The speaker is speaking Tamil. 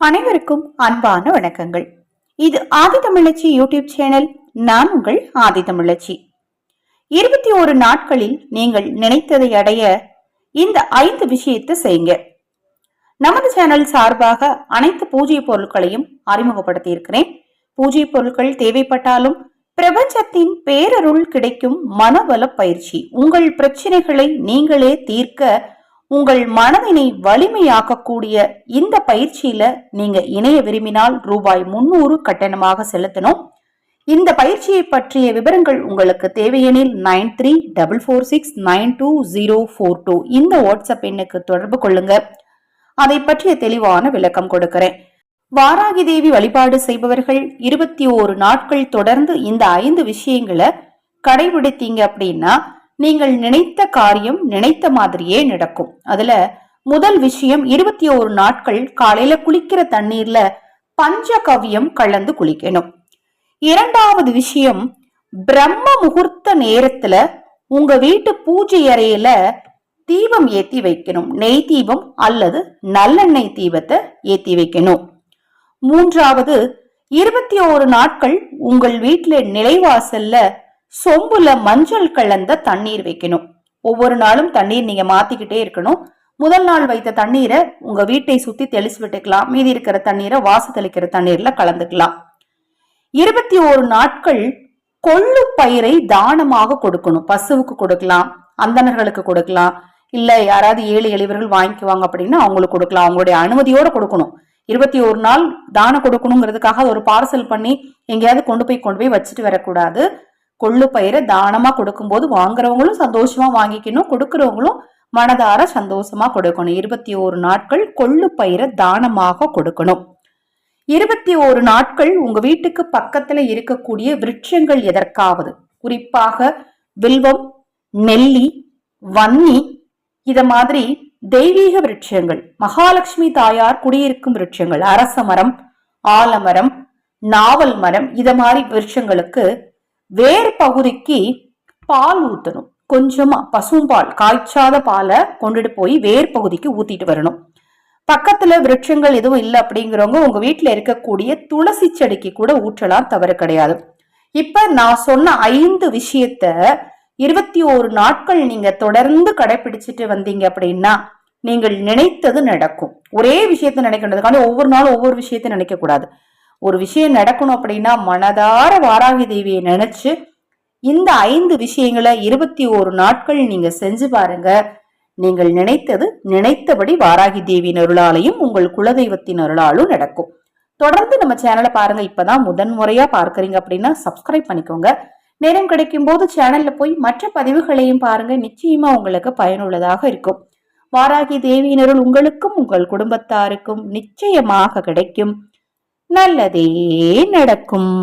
அனைவருக்கும் அன்பான வணக்கங்கள். இது ஆதி தமிழச்சி யூடியூப் சேனல் நான் உங்கள் ஆதி தமிழச்சி. இருபத்தி ஒரு நாட்களில் நீங்கள் நினைத்ததை அடைய இந்த ஐந்து விஷயத்தை செய்யுங்க. நமது சேனல் சார்பாக அனைத்து பூஜை பொருட்களையும் அறிமுகப்படுத்தி இருக்கிறேன் பூஜை பொருட்கள் தேவைப்பட்டாலும் பிரபஞ்சத்தின் பேரருள் கிடைக்கும் மனவள பயிற்சி உங்கள் பிரச்சனைகளை நீங்களே தீர்க்க உங்கள் மனதினை வலிமையாக்கக்கூடிய இந்த பயிற்சியில நீங்க இணைய விரும்பினால் ரூபாய் முன்னூறு கட்டணமாக செலுத்தணும். இந்த பயிற்சியை பற்றிய விவரங்கள் உங்களுக்கு தேவையெனில் nine three double four six nine two zero four two இந்த வாட்ஸ்அப் எண்ணுக்கு தொடர்பு கொள்ளுங்க. அதை பற்றிய தெளிவான விளக்கம் கொடுக்கிறேன். வாராகி தேவி வழிபாடு செய்பவர்கள் இருபத்தி ஓரு நாட்கள் தொடர்ந்து இந்த ஐந்து விஷயங்களை கடைபிடித்தீங்க அப்படின்னா நீங்கள் நினைத்த காரியம் நினைத்த மாதிரியே நடக்கும். அதுல முதல் விஷயம் இருபத்தி ஒரு நாட்கள் காலையில குளிக்கிற தண்ணீர்ல பஞ்சகவியம் கலந்து குளிக்கணும். இரண்டாவது விஷயம் பிரம்ம முகூர்த்த நேரத்துல உங்க வீட்டு பூஜை அறையில தீபம் ஏத்தி வைக்கணும். நெய் தீபம் அல்லது நல்லெண்ணெய் தீபத்தை ஏத்தி வைக்கணும். மூன்றாவது இருபத்தி ஓரு நாட்கள் உங்கள் வீட்டில் நிலைவாசல்ல சொம்புல மஞ்சள் கலந்த தண்ணீர் வைக்கணும். ஒவ்வொரு நாளும் தண்ணீர் நீங்க மாத்திக்கிட்டே இருக்கணும். முதல் நாள் வைத்த தண்ணீரை உங்க வீட்டை சுத்தி தெளிச்சு விட்டுக்கலாம். மீதி இருக்கிற தண்ணீரை வாசு தெளிக்கிற தண்ணீர்ல கலந்துக்கலாம். இருபத்தி ஓரு நாட்கள் கொள்ளு பயிரை தானமாக கொடுக்கணும். பசுவுக்கு கொடுக்கலாம் அந்தணர்களுக்கு கொடுக்கலாம். இல்ல யாராவது ஏழு எளிவர்கள் வாங்கிக்குவாங்க அப்படின்னா அவங்களுக்கு கொடுக்கலாம். அவங்களுடைய அனுமதியோட கொடுக்கணும். இருபத்தி ஒரு நாள் தானம் கொடுக்கணுங்கிறதுக்காக ஒரு பார்சல் பண்ணி எங்கேயாவது கொண்டு போய் கொண்டு போய் வச்சுட்டு வரக்கூடாது. கொள்ளு பயிரை தானமா கொடுக்கும்போது வாங்குறவங்களும் சந்தோஷமா வாங்கிக்கணும் கொடுக்கறவங்களும் மனதார சந்தோஷமா கொடுக்கணும். இருபத்தி ஓரு நாட்கள் கொள்ளு பயிரை தானமாக கொடுக்கணும். இருபத்தி ஓரு நாட்கள் உங்க வீட்டுக்கு பக்கத்துல இருக்கக்கூடிய விருட்சங்கள் எதற்காவது? குறிப்பாக வில்வம் நெல்லி வன்னி இத மாதிரி தெய்வீக விருட்சங்கள் மகாலட்சுமி தாயார் குடியிருக்கும் விருட்சங்கள் அரச மரம் ஆலமரம் நாவல் மரம் இத மாதிரி விருட்சங்களுக்கு வேர் பகுதிக்கு பால் ஊத்தணும். கொஞ்சமா பசும்பால் காய்ச்சாத பாலை கொண்டுட்டு போய் வேர் பகுதிக்கு ஊத்திட்டு வரணும். பக்கத்துல விருட்சங்கள் எதுவும் இல்லை அப்படிங்கிறவங்க உங்க வீட்டுல இருக்கக்கூடிய துளசி செடிக்கு கூட ஊற்றலாம் தவறு கிடையாது. இப்ப நான் சொன்ன ஐந்து விஷயத்த இருபத்தி ஓரு நாட்கள் நீங்க தொடர்ந்து கடைபிடிச்சிட்டு வந்தீங்க அப்படின்னா நீங்கள் நினைத்தது நடக்கும். ஒரே விஷயத்த நினைக்கிறதுக்கான ஒவ்வொரு நாளும் ஒவ்வொரு விஷயத்த நினைக்க கூடாது ஒரு விஷயம் நடக்கணும் அப்படின்னா மனதார வாராகி தேவியை நினைச்சு இந்த ஐந்து விஷயங்களை இருபத்தி ஓரு நாட்கள் நீங்க செஞ்சு பாருங்க. நீங்கள் நினைத்தது நினைத்தபடி வாராகி தேவியின் அருளாலையும் உங்கள் குலதெய்வத்தின் அருளாலும் நடக்கும். தொடர்ந்து நம்ம சேனலை பாருங்க. இப்பதான் முதன் முறையா பார்க்கறீங்க அப்படின்னா சப்ஸ்கிரைப் பண்ணிக்கோங்க. நேரம் கிடைக்கும் போது சேனல்ல போய் மற்ற பதிவுகளையும் பாருங்க. நிச்சயமா உங்களுக்கு பயனுள்ளதாக இருக்கும். வாராகி தேவியினருள் உங்களுக்கும் உங்கள் குடும்பத்தாருக்கும் நிச்சயமாக கிடைக்கும். நல்லதே நடக்கும்.